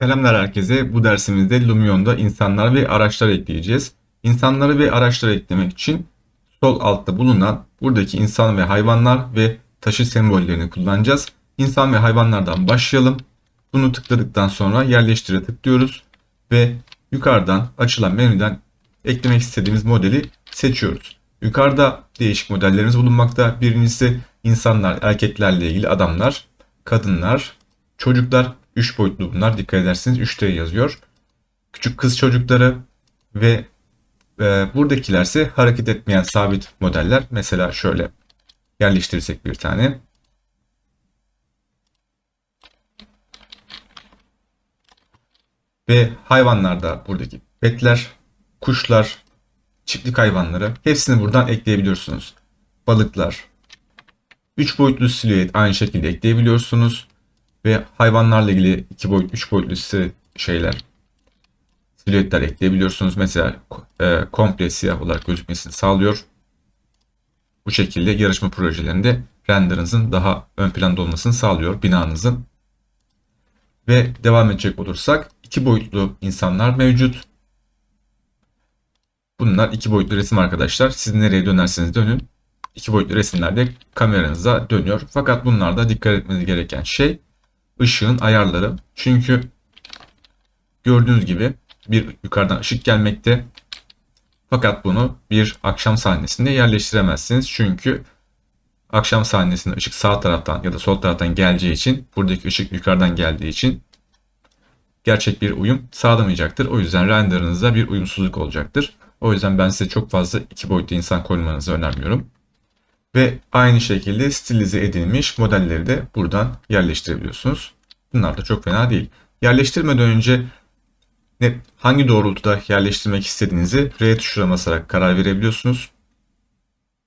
Selamlar herkese. Bu dersimizde Lumion'da insanlar ve araçlar ekleyeceğiz. İnsanları ve araçları eklemek için sol altta bulunan buradaki insan ve hayvanlar ve taşı sembollerini kullanacağız. İnsan ve hayvanlardan başlayalım. Bunu tıkladıktan sonra yerleştire tıklıyoruz ve yukarıdan açılan menüden eklemek istediğimiz modeli seçiyoruz. Yukarıda değişik modellerimiz bulunmakta. Birincisi insanlar, erkeklerle ilgili adamlar, kadınlar, çocuklar 3 boyutlu bunlar. Dikkat ederseniz 3D yazıyor. Küçük kız çocukları ve e, buradakilerse hareket etmeyen sabit modeller. Mesela şöyle yerleştirirsek bir tane. Ve hayvanlarda buradaki petler, kuşlar, çiftlik hayvanları hepsini buradan ekleyebiliyorsunuz. Balıklar, 3 boyutlu silüet aynı şekilde ekleyebiliyorsunuz. Ve hayvanlarla ilgili 2 boyut, 3 boyutlu şeyler, silüetler ekleyebiliyorsunuz. Mesela e, komple siyah olarak gözükmesini sağlıyor. Bu şekilde yarışma projelerinde renderınızın daha ön planda olmasını sağlıyor binanızın. Ve devam edecek olursak iki boyutlu insanlar mevcut. Bunlar iki boyutlu resim arkadaşlar. Siz nereye dönerseniz dönün. iki boyutlu resimlerde kameranıza dönüyor. Fakat bunlarda dikkat etmeniz gereken şey ışığın ayarları. Çünkü gördüğünüz gibi bir yukarıdan ışık gelmekte. Fakat bunu bir akşam sahnesinde yerleştiremezsiniz. Çünkü akşam sahnesinde ışık sağ taraftan ya da sol taraftan geleceği için buradaki ışık yukarıdan geldiği için gerçek bir uyum sağlamayacaktır. O yüzden renderınızda bir uyumsuzluk olacaktır. O yüzden ben size çok fazla iki boyutlu insan koymanızı önermiyorum. Ve aynı şekilde stilize edilmiş modelleri de buradan yerleştirebiliyorsunuz. Bunlar da çok fena değil. Yerleştirmeden önce ne, hangi doğrultuda yerleştirmek istediğinizi R tuşuna basarak karar verebiliyorsunuz.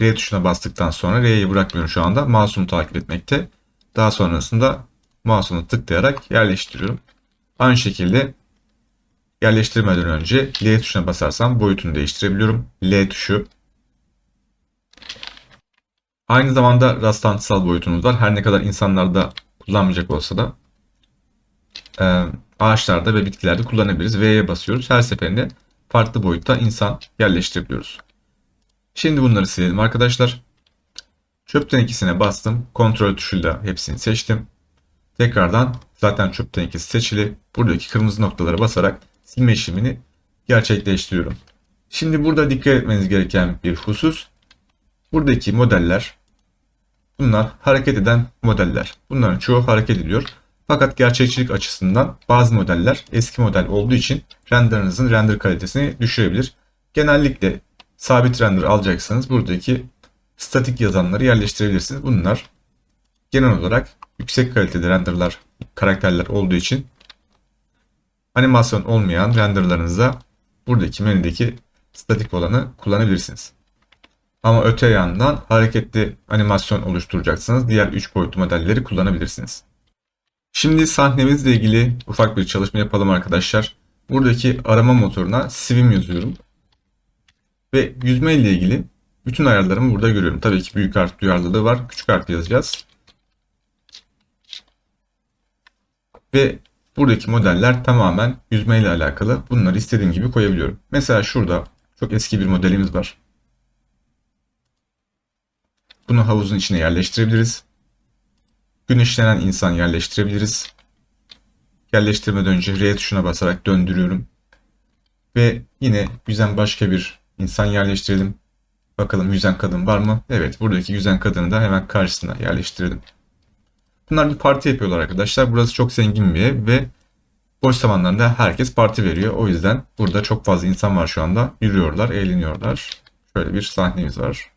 R tuşuna bastıktan sonra R'yi bırakmıyorum şu anda. Mouse'umu takip etmekte. Daha sonrasında mouse'umu tıklayarak yerleştiriyorum. Aynı şekilde yerleştirmeden önce L tuşuna basarsam boyutunu değiştirebiliyorum. L tuşu Aynı zamanda rastlantısal boyutumuz var. Her ne kadar insanlarda kullanmayacak olsa da e, ağaçlarda ve bitkilerde kullanabiliriz. V'ye basıyoruz. Her seferinde farklı boyutta insan yerleştirebiliyoruz. Şimdi bunları silelim arkadaşlar. Çöp tenekesine bastım. Kontrol tuşuyla hepsini seçtim. Tekrardan zaten çöp tenekesi seçili. Buradaki kırmızı noktalara basarak silme işlemini gerçekleştiriyorum. Şimdi burada dikkat etmeniz gereken bir husus. Buradaki modeller bunlar hareket eden modeller. Bunların çoğu hareket ediyor. Fakat gerçekçilik açısından bazı modeller eski model olduğu için renderınızın render kalitesini düşürebilir. Genellikle sabit render alacaksanız buradaki statik yazanları yerleştirebilirsiniz. Bunlar genel olarak yüksek kalitede renderlar, karakterler olduğu için animasyon olmayan renderlarınıza buradaki menüdeki statik olanı kullanabilirsiniz. Ama öte yandan hareketli animasyon oluşturacaksanız diğer 3 boyutlu modelleri kullanabilirsiniz. Şimdi sahnemizle ilgili ufak bir çalışma yapalım arkadaşlar. Buradaki arama motoruna swim yazıyorum. Ve yüzme ile ilgili bütün ayarlarımı burada görüyorum. Tabii ki büyük harf duyarlılığı var. Küçük harf yazacağız. Ve buradaki modeller tamamen yüzme ile alakalı. Bunları istediğim gibi koyabiliyorum. Mesela şurada çok eski bir modelimiz var. Bunu havuzun içine yerleştirebiliriz. Güneşlenen insan yerleştirebiliriz. Yerleştirmeden önce R tuşuna basarak döndürüyorum. Ve yine yüzen başka bir insan yerleştirelim. Bakalım yüzen kadın var mı? Evet buradaki yüzen kadını da hemen karşısına yerleştirelim. Bunlar bir parti yapıyorlar arkadaşlar. Burası çok zengin bir ev ve boş zamanlarında herkes parti veriyor. O yüzden burada çok fazla insan var şu anda. Yürüyorlar, eğleniyorlar. Şöyle bir sahnemiz var.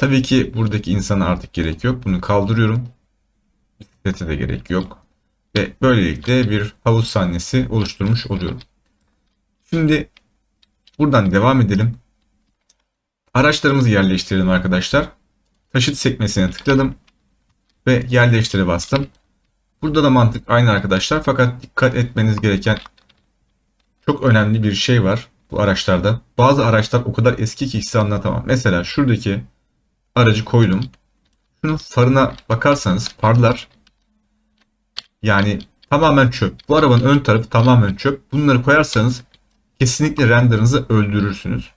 Tabii ki buradaki insana artık gerek yok. Bunu kaldırıyorum. Bisiklete de gerek yok. Ve böylelikle bir havuz sahnesi oluşturmuş oluyorum. Şimdi buradan devam edelim. Araçlarımızı yerleştirelim arkadaşlar. Taşıt sekmesine tıkladım. Ve yerleştire bastım. Burada da mantık aynı arkadaşlar. Fakat dikkat etmeniz gereken çok önemli bir şey var bu araçlarda. Bazı araçlar o kadar eski ki size anlatamam. Mesela şuradaki aracı koydum. Şunun farına bakarsanız parlar Yani tamamen çöp. Bu arabanın ön tarafı tamamen çöp. Bunları koyarsanız kesinlikle renderınızı öldürürsünüz.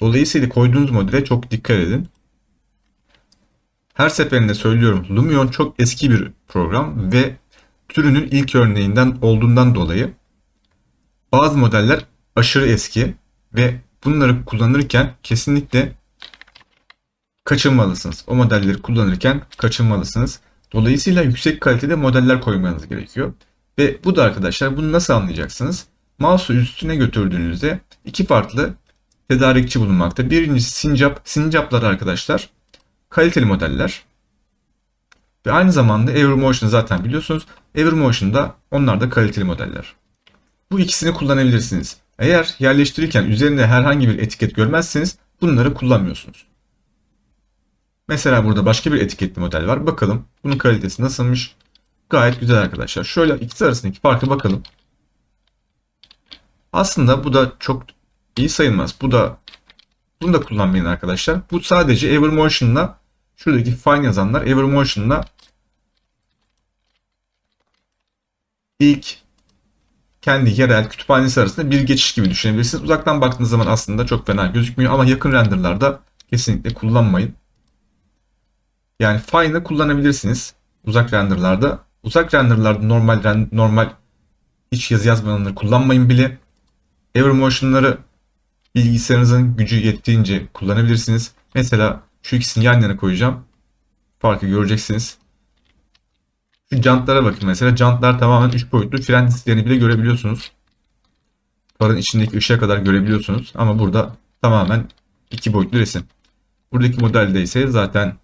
Dolayısıyla koyduğunuz modele çok dikkat edin. Her seferinde söylüyorum Lumion çok eski bir program ve türünün ilk örneğinden olduğundan dolayı bazı modeller aşırı eski ve bunları kullanırken kesinlikle kaçınmalısınız. O modelleri kullanırken kaçınmalısınız. Dolayısıyla yüksek kalitede modeller koymanız gerekiyor. Ve bu da arkadaşlar bunu nasıl anlayacaksınız? Mouse'u üstüne götürdüğünüzde iki farklı tedarikçi bulunmakta. Birincisi Sincap. Sincaplar arkadaşlar kaliteli modeller. Ve aynı zamanda Evermotion zaten biliyorsunuz. Evermotion'da onlar da kaliteli modeller. Bu ikisini kullanabilirsiniz. Eğer yerleştirirken üzerinde herhangi bir etiket görmezseniz bunları kullanmıyorsunuz. Mesela burada başka bir etiketli model var. Bakalım bunun kalitesi nasılmış? Gayet güzel arkadaşlar. Şöyle ikisi arasındaki farkı bakalım. Aslında bu da çok iyi sayılmaz. Bu da bunu da kullanmayın arkadaşlar. Bu sadece Evermotion'la şuradaki fine yazanlar Evermotion'la ilk kendi yerel kütüphanesi arasında bir geçiş gibi düşünebilirsiniz. Uzaktan baktığınız zaman aslında çok fena gözükmüyor ama yakın renderlarda kesinlikle kullanmayın. Yani Fine'ı kullanabilirsiniz uzak renderlarda. Uzak renderlarda normal normal hiç yazı yazmayanları kullanmayın bile. Evermotion'ları bilgisayarınızın gücü yettiğince kullanabilirsiniz. Mesela şu ikisini yan yana koyacağım. Farkı göreceksiniz. Şu jantlara bakın mesela. Jantlar tamamen 3 boyutlu. Fren disklerini bile görebiliyorsunuz. Farın içindeki ışığa kadar görebiliyorsunuz. Ama burada tamamen 2 boyutlu resim. Buradaki modelde ise zaten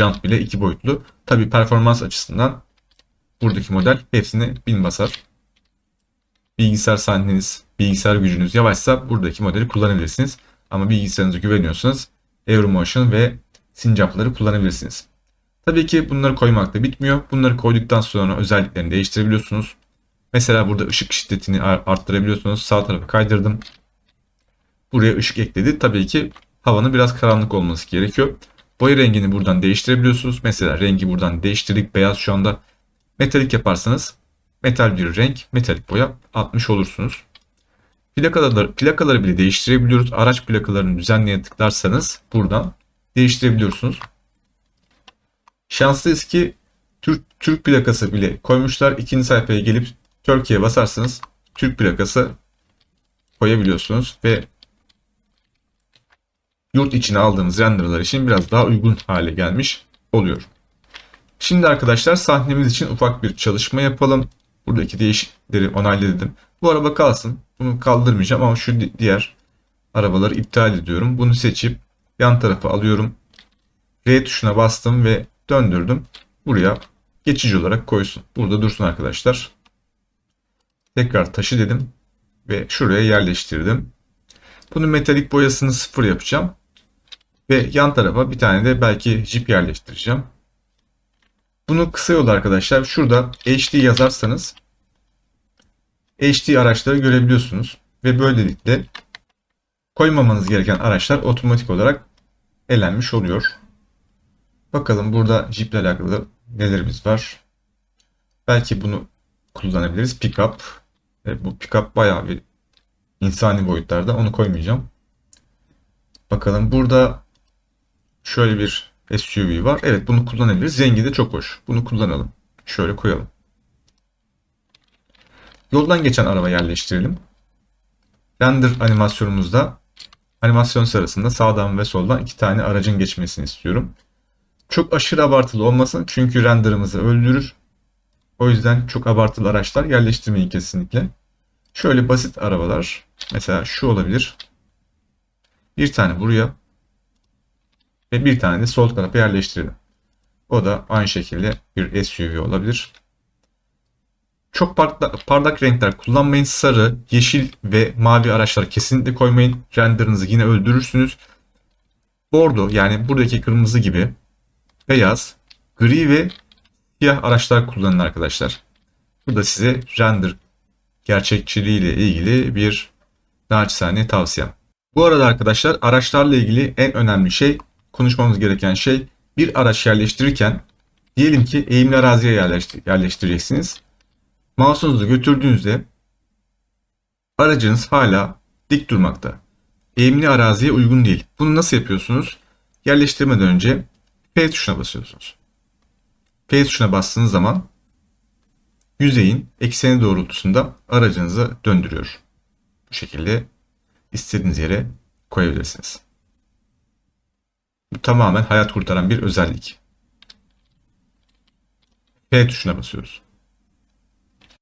jant bile 2 boyutlu. Tabi performans açısından buradaki model hepsine bin basar. Bilgisayar sahneniz, bilgisayar gücünüz yavaşsa buradaki modeli kullanabilirsiniz. Ama bilgisayarınıza güveniyorsanız Evermotion ve Sincap'ları kullanabilirsiniz. Tabii ki bunları koymakta bitmiyor. Bunları koyduktan sonra özelliklerini değiştirebiliyorsunuz. Mesela burada ışık şiddetini arttırabiliyorsunuz. Sağ tarafı kaydırdım. Buraya ışık ekledi. Tabii ki havanın biraz karanlık olması gerekiyor. Boya rengini buradan değiştirebiliyorsunuz. Mesela rengi buradan değiştirdik. Beyaz şu anda metalik yaparsanız metal bir renk, metalik boya atmış olursunuz. Plakaları, plakaları bile değiştirebiliyoruz. Araç plakalarını düzenleye tıklarsanız buradan değiştirebiliyorsunuz. Şanslıyız ki Türk, Türk plakası bile koymuşlar. İkinci sayfaya gelip Türkiye'ye basarsanız Türk plakası koyabiliyorsunuz ve yurt içine aldığımız renderlar için biraz daha uygun hale gelmiş oluyor. Şimdi arkadaşlar sahnemiz için ufak bir çalışma yapalım. Buradaki değişiklikleri onayladım. Bu araba kalsın. Bunu kaldırmayacağım ama şu diğer arabaları iptal ediyorum. Bunu seçip yan tarafa alıyorum. R tuşuna bastım ve döndürdüm. Buraya geçici olarak koysun. Burada dursun arkadaşlar. Tekrar taşı dedim ve şuraya yerleştirdim. Bunun metalik boyasını sıfır yapacağım. Ve yan tarafa bir tane de belki jip yerleştireceğim. Bunu kısa yol arkadaşlar. Şurada HD yazarsanız HD araçları görebiliyorsunuz. Ve böylelikle koymamanız gereken araçlar otomatik olarak elenmiş oluyor. Bakalım burada Jeep ile alakalı nelerimiz var. Belki bunu kullanabiliriz. Pickup. Evet, bu pickup bayağı bir insani boyutlarda. Onu koymayacağım. Bakalım burada şöyle bir SUV var. Evet bunu kullanabiliriz. Rengi de çok hoş. Bunu kullanalım. Şöyle koyalım. Yoldan geçen araba yerleştirelim. Render animasyonumuzda animasyon sırasında sağdan ve soldan iki tane aracın geçmesini istiyorum. Çok aşırı abartılı olmasın çünkü renderımızı öldürür. O yüzden çok abartılı araçlar yerleştirmeyin kesinlikle. Şöyle basit arabalar. Mesela şu olabilir. Bir tane buraya. Ve bir tane de sol tarafa yerleştirelim. O da aynı şekilde bir SUV olabilir. Çok parlak, renkler kullanmayın. Sarı, yeşil ve mavi araçlar kesinlikle koymayın. Renderınızı yine öldürürsünüz. Bordo yani buradaki kırmızı gibi beyaz, gri ve siyah araçlar kullanın arkadaşlar. Bu da size render gerçekçiliği ile ilgili bir naçizane tavsiyem. Bu arada arkadaşlar araçlarla ilgili en önemli şey konuşmamız gereken şey bir araç yerleştirirken Diyelim ki eğimli araziye yerleştir- yerleştireceksiniz. Mouse'unuzu götürdüğünüzde aracınız hala dik durmakta. Eğimli araziye uygun değil. Bunu nasıl yapıyorsunuz? Yerleştirmeden önce P tuşuna basıyorsunuz. P tuşuna bastığınız zaman yüzeyin ekseni doğrultusunda aracınızı döndürüyor. Bu şekilde istediğiniz yere koyabilirsiniz. Tamamen hayat kurtaran bir özellik. P tuşuna basıyoruz.